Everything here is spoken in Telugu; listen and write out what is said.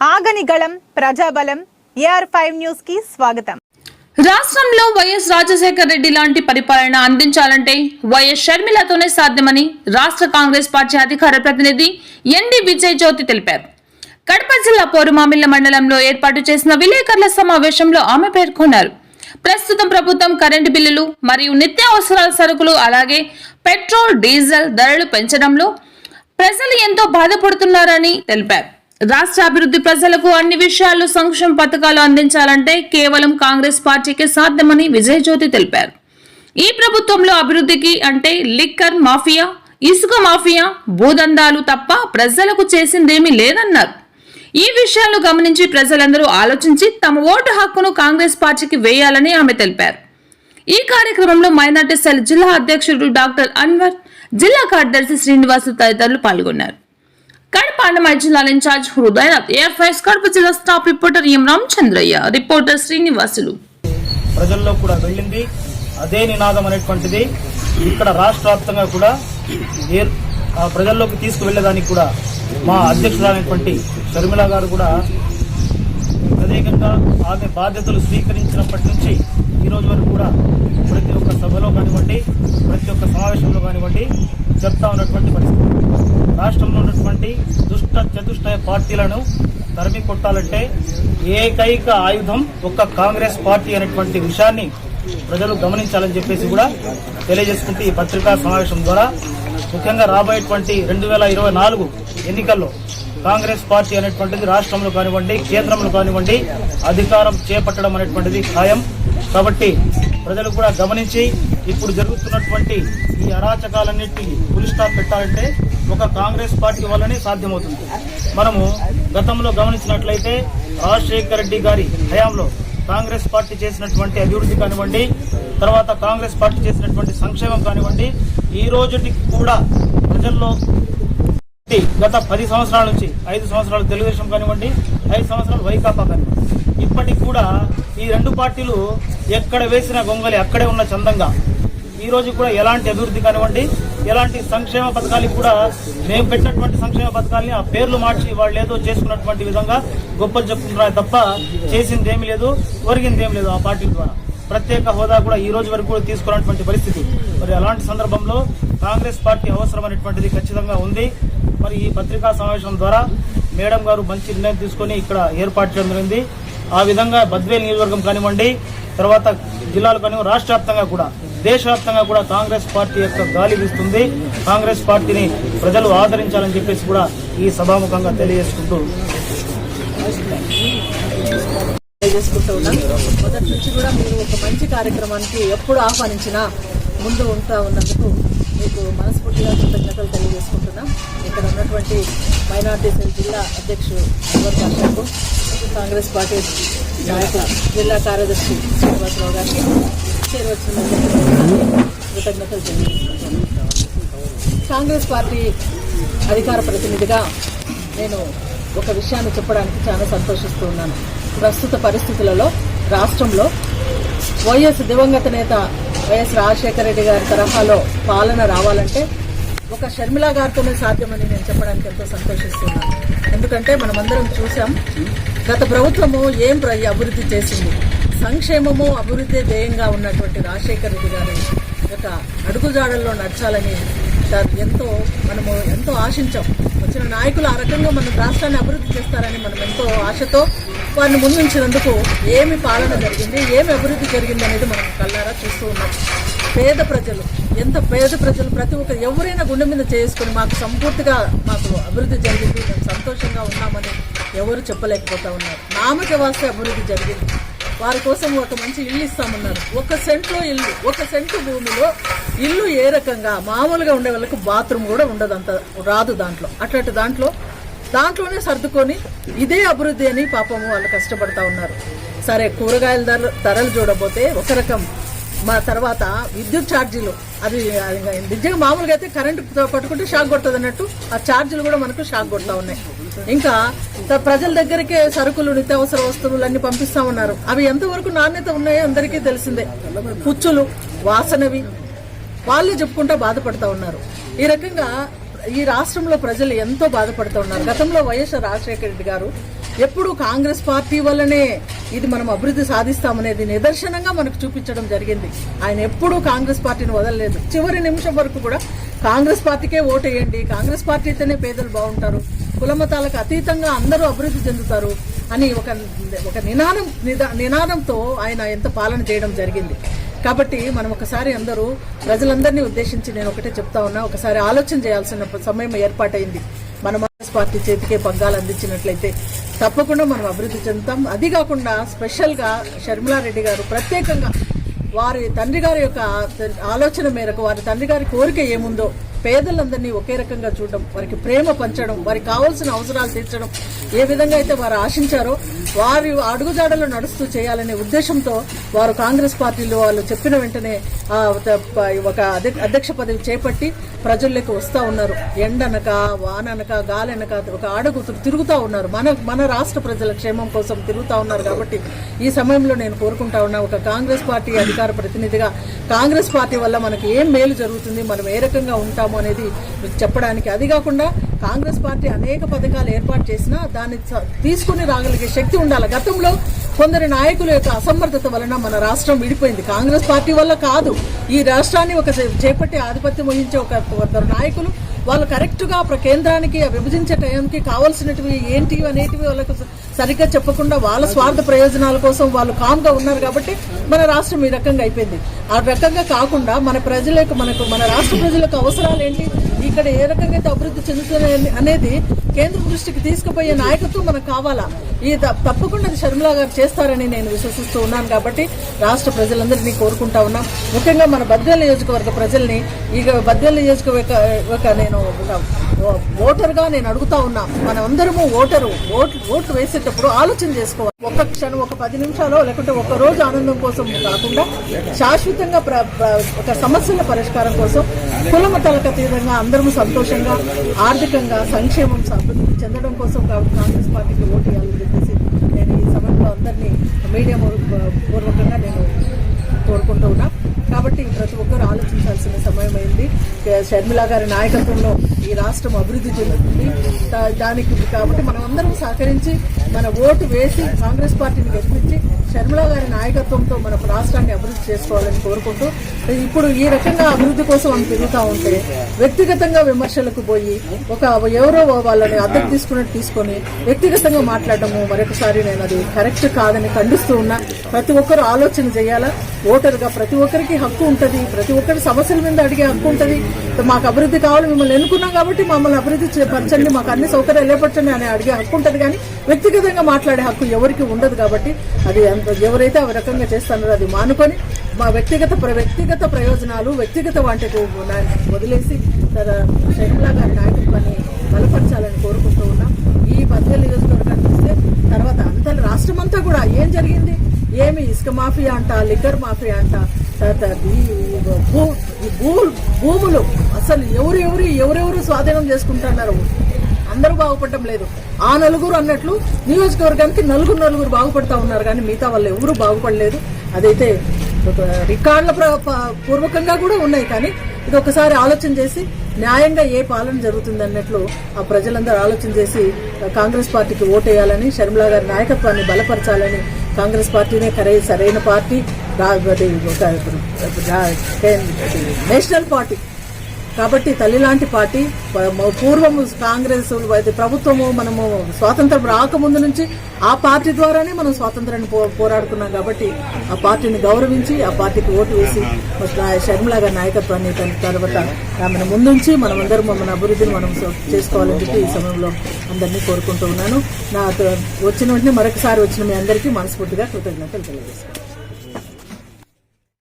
ఆగని గళం ప్రజాబలం ఏఆర్ ఫైవ్ న్యూస్కి స్వాగతం. రాష్ట్రంలో వైఎస్ రాజశేఖర రెడ్డి లాంటి పరిపాలన అందించాలంటే వైఎస్ షర్మిలతోనే సాధ్యమని రాష్ట్ర కాంగ్రెస్ పార్టీ అధికార ప్రతినిధి ఎన్డి విజయ్ జ్యోతి తెలిపారు. కడప జిల్లా పోరుమామిళ్ళ మండలంలో ఏర్పాటు చేసిన విలేకరుల సమావేశంలో ఆమె పేర్కొన్నారు. ప్రస్తుతం ప్రభుత్వం కరెంటు బిల్లులు మరియు నిత్యావసరాల సరుకులు అలాగే పెట్రోల్ డీజిల్ ధరలు పెంచడంలో ప్రజలు ఎంతో బాధపడుతున్నారని తెలిపారు. రాష్ట్ర అభివృద్ధి ప్రజలకు అన్ని విషయాల్లో సంక్షేమ పథకాలు అందించాలంటే కేవలం కాంగ్రెస్ పార్టీకే సాధ్యమని విజయజ్యోతి తెలిపారు. ఈ ప్రభుత్వంలో అభివృద్ధికి అంటే లిక్కర్ మాఫియా ఇసుక మాఫియా భూదందాలు తప్ప ప్రజలకు చేసిందేమీ లేదన్నారు. ఈ విషయాలు గమనించి ప్రజలందరూ ఆలోచించి తమ ఓటు హక్కును కాంగ్రెస్ పార్టీకి వేయాలని ఆమె తెలిపారు. ఈ కార్యక్రమంలో మైనార్టీ సెల్ జిల్లా అధ్యక్షుడు డాక్టర్ అన్వర్ జిల్లా కార్యదర్శి శ్రీనివాసు తదితరులు పాల్గొన్నారు. కడప అన్నమయ్య జిల్లా ఇన్ఛార్జ్ ఎయిర్ ఎఫ్ఐఎస్ కడప జిల్లా staff reporter M Ramachandraiah reporter Srinivasulu. ప్రజల్లో కూడా వెళ్ళింది. అదే నినాదం అనేటువంటిది ఇక్కడ రాష్ట్ర వ్యాప్తంగా కూడా ఆ ప్రజల్లోకి తీసుకువెళ్ళేదానికి కూడా మా అధ్యక్షురాలైనటువంటి షర్మిల గారు కూడా ప్రత్యేకంగా ఆమె బాధ్యతలు స్వీకరించినప్పటి నుంచి ఈ రోజు వరకు కూడా ప్రతి ఒక్క సభలో కానివ్వండి ప్రతి ఒక్క సమావేశంలో కానివ్వండి చెప్తా ఉన్నటువంటి పరిస్థితి. రాష్ట్రంలో ఉన్నటువంటి దుష్ట చతుష్టయ పార్టీలను తరిమి కొట్టాలంటే ఏకైక ఆయుధం ఒక్క కాంగ్రెస్ పార్టీ అనేటువంటి విషయాన్ని ప్రజలు గమనించాలని చెప్పేసి కూడా తెలియజేసుకుంటూ ఈ పత్రికా సమావేశం ద్వారా ముఖ్యంగా రాబోయేటువంటి రెండు వేల ఇరవై నాలుగు ఎన్నికల్లో కాంగ్రెస్ పార్టీ అనేటువంటిది రాష్ట్రంలో కానివ్వండి కేంద్రంలో కానివ్వండి అధికారం చేపట్టడం అనేటువంటిది ఖాయం. కాబట్టి ప్రజలు కూడా గమనించి ఇప్పుడు జరుగుతున్నటువంటి ఈ అరాచకాలన్నింటినీ పులి స్టాప్ పెట్టాలంటే ఒక కాంగ్రెస్ పార్టీ వల్లనే సాధ్యమవుతుంది. మనము గతంలో గమనించినట్లయితే రాజశేఖర రెడ్డి గారి హయాంలో కాంగ్రెస్ పార్టీ చేసినటువంటి అభివృద్ధి కానివ్వండి తర్వాత కాంగ్రెస్ పార్టీ చేసినటువంటి సంక్షేమం కానివ్వండి ఈ రోజుకి కూడా ప్రజల్లో గత పది సంవత్సరాల నుంచి ఐదు సంవత్సరాలు తెలుగుదేశం కానివ్వండి ఐదు సంవత్సరాలు వైకాపా కానివ్వండి. ఇప్పటికి కూడా ఈ రెండు పార్టీలు ఎక్కడ వేసిన గొంగలి అక్కడే ఉన్న చందంగా ఈ రోజు కూడా ఎలాంటి అభివృద్ధి కానివ్వండి ఎలాంటి సంక్షేమ పథకాలు కూడా మేము పెట్టినటువంటి సంక్షేమ పథకాలని ఆ పేర్లు మార్చి వాళ్ళు ఏదో చేసుకున్నటువంటి విధంగా గొప్పలు చెప్పుకుంటున్నారు తప్ప చేసింది ఏమీ లేదు ఒరిగింది ఏమీ లేదు ఆ పార్టీ ద్వారా. ప్రత్యేక హోదా కూడా ఈ రోజు వరకు కూడా తీసుకున్నటువంటి పరిస్థితి. మరి అలాంటి సందర్భంలో కాంగ్రెస్ పార్టీ అవసరమైనటువంటిది ఖచ్చితంగా ఉంది. మరి ఈ పత్రికా సమావేశం ద్వారా మేడం గారు మంచి నిర్ణయం తీసుకొని ఇక్కడ ఏర్పాటు చేయడం జరిగింది. ఆ విధంగా బద్వేల్ నియోజకవర్గం కానివ్వండి తర్వాత జిల్లాలు కానివ్వండి రాష్ట్ర వ్యాప్తంగా కూడా దేశవ్యాప్తంగా కూడా కాంగ్రెస్ పార్టీ యొక్క గాలి వీస్తుంది. కాంగ్రెస్ పార్టీని ప్రజలు ఆదరించాలని చెప్పేసి కూడా ఈ సభాముఖంగా తెలియజేసుకుంటూ తెలియజేసుకుంటూ ఉన్నాం. మొదటి నుంచి కూడా మీరు ఒక మంచి కార్యక్రమానికి ఎప్పుడు ఆహ్వానించినా ముందు ఉంటా ఉన్నందుకు మీకు మనస్ఫూర్తిగా కృతజ్ఞతలు తెలియజేసుకుంటున్నాం. ఇక్కడ ఉన్నటువంటి మైనార్టీ సెల్ జిల్లా అధ్యక్షుడు కాంగ్రెస్ పార్టీ నాయకుల జిల్లా కార్యదర్శి శ్రీనివాసరావు గారికి కాంగ్రెస్ పార్టీ అధికార ప్రతినిధిగా నేను ఒక విషయాన్ని చెప్పడానికి చాలా సంతోషిస్తూ ఉన్నాను ప్రస్తుత పరిస్థితులలో రాష్ట్రంలో వైఎస్ దివంగత నేత వైఎస్ రాజశేఖర రెడ్డి గారి తరహాలో పాలన రావాలంటే ఒక షర్మిలా గారితోనే సాధ్యమని నేను చెప్పడానికి ఎంతో సంతోషిస్తున్నాను. ఎందుకంటే మనమందరం చూసాం గత ప్రభుత్వము ఏం అభివృద్ధి చేసింది? సంక్షేమము అభివృద్ధి ధ్యేయంగా ఉన్నటువంటి రాజశేఖర రెడ్డి గారి యొక్క అడుగుజాడల్లో నడచాలని సార్ ఎంతో మనము ఎంతో ఆశించాం. వచ్చిన నాయకులు ఆ రకంగా మన రాష్ట్రాన్ని అభివృద్ధి చేస్తారని మనం ఎంతో ఆశతో వారిని ముందుంచినందుకు ఏమి పాలన జరిగింది ఏమి అభివృద్ధి జరిగింది అనేది మనం కళ్ళారా చూస్తూ ఉన్నాం. పేద ప్రజలు ఎంత పేద ప్రజలు ప్రతి ఒక్కరు ఎవరైనా గుండె మీద చేసుకుని మాకు సంపూర్తిగా మాకు అభివృద్ధి జరిగింది మేము సంతోషంగా ఉన్నామని ఎవరు చెప్పలేకపోతా ఉన్నారు. నామక వాస్తే అభివృద్ధి జరిగింది. వారి కోసం ఒక మంచి ఇల్లు ఇస్తామన్నారు. ఒక సెంట్లో ఇల్లు ఒక సెంటు భూమిలో ఇల్లు ఏ రకంగా మామూలుగా ఉండే వాళ్ళకి బాత్రూమ్ కూడా ఉండదు అంత రాదు దాంట్లో. అట్లాంటి దాంట్లో దాంట్లోనే సర్దుకొని ఇదే అభివృద్ధి అని పాపము వాళ్ళు కష్టపడతా ఉన్నారు. సరే కూరగాయల ధర ధరలు చూడబోతే ఒక రకం మా తర్వాత విద్యుత్ ఛార్జీలు అది నిజంగా మామూలుగా అయితే కరెంటు పట్టుకుంటే షాక్ కొడుతుంది అన్నట్టు ఆ ఛార్జీలు కూడా మనకు షాక్ కొడతా ఉన్నాయి. ఇంకా ప్రజల దగ్గరికే సరుకులు నిత్యావసర వస్తువులు అన్ని పంపిస్తా ఉన్నారు. అవి ఎంతవరకు నాణ్యత ఉన్నాయో అందరికీ తెలిసిందే. పుచ్చులు వాసనవి వాళ్ళే చెప్పుకుంటా బాధపడతా ఉన్నారు. ఈ రకంగా ఈ రాష్ట్రంలో ప్రజలు ఎంతో బాధపడుతూ ఉన్నారు. గతంలో వైఎస్ఆర్ రాజశేఖర రెడ్డి గారు ఎప్పుడు కాంగ్రెస్ పార్టీ వల్లనే ఇది మనం అభివృద్ధి సాధిస్తామనేది నిదర్శనంగా మనకు చూపించడం జరిగింది. ఆయన ఎప్పుడూ కాంగ్రెస్ పార్టీని వదలలేదు. చివరి నిమిషం వరకు కూడా కాంగ్రెస్ పార్టీకే ఓటేయండి కాంగ్రెస్ పార్టీ అయితేనే పేదలు బాగుంటారు కులమతాలకు అతీతంగా అందరూ అభివృద్ధి చెందుతారు అని ఒక ఒక నినాదం నిదా- నినాదంతో ఆయన ఎంత పాలన చేయడం జరిగింది. కాబట్టి మనం ఒకసారి అందరూ ప్రజలందరినీ ఉద్దేశించి నేను ఒకటే చెప్తా ఉన్నా ఒకసారి ఆలోచన చేయాల్సిన సమయం ఏర్పాటైంది. మన కాంగ్రెస్ పార్టీ చేతికే పగ్గాలు అందించినట్లయితే తప్పకుండా మనం అభివృద్ధి చెందుతాం. అది కాకుండా స్పెషల్గా షర్మిలారెడ్డి గారు ప్రత్యేకంగా వారి తండ్రి గారి యొక్క ఆలోచన మేరకు వారి తండ్రి గారి కోరిక ఏముందో పేదలందరినీ ఒకే రకంగా చూడడం వారికి ప్రేమ పంచడం వారికి కావాల్సిన అవసరాలు తీర్చడం ఏ విధంగా అయితే వారు ఆశించారో వారి అడుగుజాడలు నడుస్తూ చేయాలనే ఉద్దేశంతో వారు కాంగ్రెస్ పార్టీలో వాళ్ళు చెప్పిన వెంటనే ఒక- అధ్య- అధ్యక్ష పదవి చేపట్టి ప్రజల్లోకి వస్తూ ఉన్నారు. ఎండనక వాననక గాలనక ఒక ఆడగుతురు తిరుగుతూ ఉన్నారు. మన మన రాష్ట్ర ప్రజల క్షేమం కోసం తిరుగుతూ ఉన్నారు కాబట్టి ఈ సమయంలో నేను కోరుకుంటా ఉన్నా ఒక కాంగ్రెస్ పార్టీ అధికార ప్రతినిధిగా కాంగ్రెస్ పార్టీ వల్ల మనకి ఏం మేలు జరుగుతుంది మనం ఏ రకంగా ఉంటాము అనేది చెప్పడానికి అది కాకుండా కాంగ్రెస్ పార్టీ అనేక పథకాలు ఏర్పాటు చేసినా దాన్ని తీసుకుని రాగలిగే శక్తి ఉండాలి. గతంలో కొందరి నాయకుల యొక్క అసమర్థత వలన మన రాష్ట్రం విడిపోయింది. కాంగ్రెస్ పార్టీ వల్ల కాదు. ఈ రాష్ట్రాన్ని ఒక చేపట్టి ఆధిపత్యం వహించే ఒక కొందరు నాయకులు వాళ్ళు కరెక్ట్గా కేంద్రానికి విభజించే టైంకి కావాల్సినటివి ఏంటి అనేటివి వాళ్ళకు సరిగ్గా చెప్పకుండా వాళ్ళ స్వార్థ ప్రయోజనాల కోసం వాళ్ళు కామ్గా ఉన్నారు కాబట్టి మన రాష్ట్రం ఈ రకంగా అయిపోయింది. ఆ రకంగా కాకుండా మన ప్రజలకు మనకు మన రాష్ట్ర ప్రజలకు అవసరాలు ఏంటి? ఇక్కడ ఏ రకంగా అయితే అభివృద్ధి చెందుతుంది అనేది కేంద్ర దృష్టికి తీసుకుపోయే నాయకత్వం మనకు కావాలా? ఈ తప్పకుండా షర్మిలా గారు చేస్తారని నేను విశ్వసిస్తూ ఉన్నాను కాబట్టి రాష్ట్ర ప్రజలందరినీ కోరుకుంటా ఉన్నాం. ముఖ్యంగా మన బద్దెల నియోజకవర్గ ప్రజల్ని ఇక బద్దెల నియోజకవర్గ ఒక నేను ఓటర్గా నేను అడుగుతా ఉన్నా. మన అందరము ఓటరు. ఓట్లు ఓట్లు వేసేటప్పుడు ఆలోచన చేసుకోవాలి. ఒక్క క్షణం ఒక పది నిమిషాలు లేకుంటే ఒక రోజు ఆనందం కోసం కాకుండా శాశ్వతంగా ప్ర- ఒక సమస్యల పరిష్కారం కోసం కులమతాలకు తీవ్రంగా అతీతంగా అందరము సంతోషంగా ఆర్థికంగా సంక్షేమం చెందడం కోసం కాబట్టి కాంగ్రెస్ పార్టీకి ఓటు వేయాలని చెప్పేసి నేను ఈ సమయంలో అందరినీ మీడియా పూర్వకంగా నేను కోరుకుంటూ ఉన్నా. కాబట్టి ప్రతి ఒక్కరు ఆలోచించాల్సిన సమయం అయింది. షర్మిల గారి నాయకత్వంలో ఈ రాష్ట్రం అభివృద్ధి చెందుతుంది. దా- దానికి కాబట్టి మనం అందరం సహకరించి మన ఓటు వేసి కాంగ్రెస్ పార్టీని గెలిపించి షర్మిల గారి నాయకత్వంతో మన రాష్ట్రాన్ని అభివృద్ధి చేసుకోవాలని కోరుకుంటూ ఇప్పుడు ఈ రకంగా అభివృద్ధి కోసం మనం తిరుగుతూ ఉంటే వ్యక్తిగతంగా విమర్శలకు పోయి ఒక ఎవరో వాళ్ళని అద్దెకు తీసుకున్నట్టు తీసుకొని వ్యక్తిగతంగా మాట్లాడటము మరొకసారి నేను అది కరెక్ట్ కాదని ఖండిస్తూ ఉన్నా. ప్రతి ఒక్కరు ఆలోచన చేయాలా? ఓటరుగా ప్రతి ఒక్కరికి హక్కు ఉంటుంది ప్రతి ఒక్కరి సమస్యల మీద అడిగే హక్కు ఉంటుంది. మాకు అభివృద్ధి కావాలి మిమ్మల్ని ఎన్నుకున్నాం కాబట్టి మమ్మల్ని అభివృద్ధి పరచండి మాకు అన్ని సౌకర్యాలు ఏర్పరచండి అని అడిగే హక్కు ఉంటుంది కానీ వ్యక్తిగత వ్యక్తిగతంగా మాట్లాడే హక్కు ఎవరికి ఉండదు కాబట్టి అది అంత- ఎవరైతే ఆ రకంగా చేస్తున్నారో అది మానుకొని మా వ్యక్తిగత ప్ర- వ్యక్తిగత ప్రయోజనాలు వ్యక్తిగత వాటికి వదిలేసి తన షర్మిలా గారి నాయకత్వాన్ని బలపరచాలని కోరుకుంటూ ఉన్నాం. ఈ బద్దెల నియోజకవర్గాన్ని చూస్తే తర్వాత అంత రాష్ట్రం అంతా కూడా ఏం జరిగింది? ఏమి ఇసుక మాఫియా అంట లిక్కర్ మాఫియా అంట తర్వాత భూ- భూ భూములు అసలు ఎవరు ఎవరు ఎవరెవరు స్వాధీనం చేసుకుంటున్నారు? అందరూ బాగుపడటం లేదు ఆ నలుగురు అన్నట్లు నియోజకవర్గానికి నలుగురు నలుగురు బాగుపడతా ఉన్నారు కానీ మిగతా వాళ్ళు ఎవరు బాగుపడలేదు అదైతే ఒక రికార్డుల పూర్వకంగా కూడా ఉన్నాయి కానీ ఇది ఒకసారి ఆలోచన చేసి న్యాయంగా ఏ పాలన జరుగుతుంది అన్నట్లు ఆ ప్రజలందరూ ఆలోచన చేసి కాంగ్రెస్ పార్టీకి ఓటేయాలని షర్మిలా గారి నాయకత్వాన్ని బలపరచాలని కాంగ్రెస్ పార్టీనే కరే సరైన పార్టీ నేషనల్ పార్టీ కాబట్టి తల్లి లాంటి పార్టీ పూర్వము కాంగ్రెస్ ప్రభుత్వము మనము స్వాతంత్రం రాకముందు నుంచి ఆ పార్టీ ద్వారానే మనం స్వాతంత్రాన్ని పో- పోరాడుకున్నాం కాబట్టి ఆ పార్టీని గౌరవించి ఆ పార్టీకి ఓటు వేసి ఆ షర్మిలా గారి నాయకత్వాన్ని తర్వాత ఆమెను ముందుంచి మనం అందరూ మన అభివృద్ధిని మనం చేసుకోవాలని చెప్పి ఈ సమయంలో అందరినీ కోరుకుంటూ ఉన్నాను. నా వచ్చిన వెంటనే మరొకసారి వచ్చిన మీ అందరికీ మనస్ఫూర్తిగా కృతజ్ఞతలు తెలియజేస్తాను